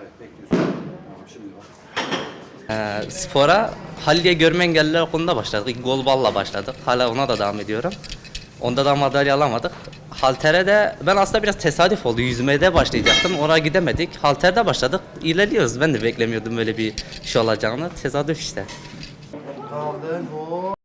Evet bekliyorsun. Tamam şimdi bak. Ee, spora Halliye Görme Engelliler Okulu'nda başladık. İlk golballa başladık. Hala ona da devam ediyorum. Onda da madalya alamadık. Haltere de ben aslında biraz tesadüf oldu. Yüzmeye de başlayacaktım. Oraya gidemedik. Halterde başladık. İlerliyoruz. Ben de beklemiyordum böyle bir şey olacağını. Tesadüf işte.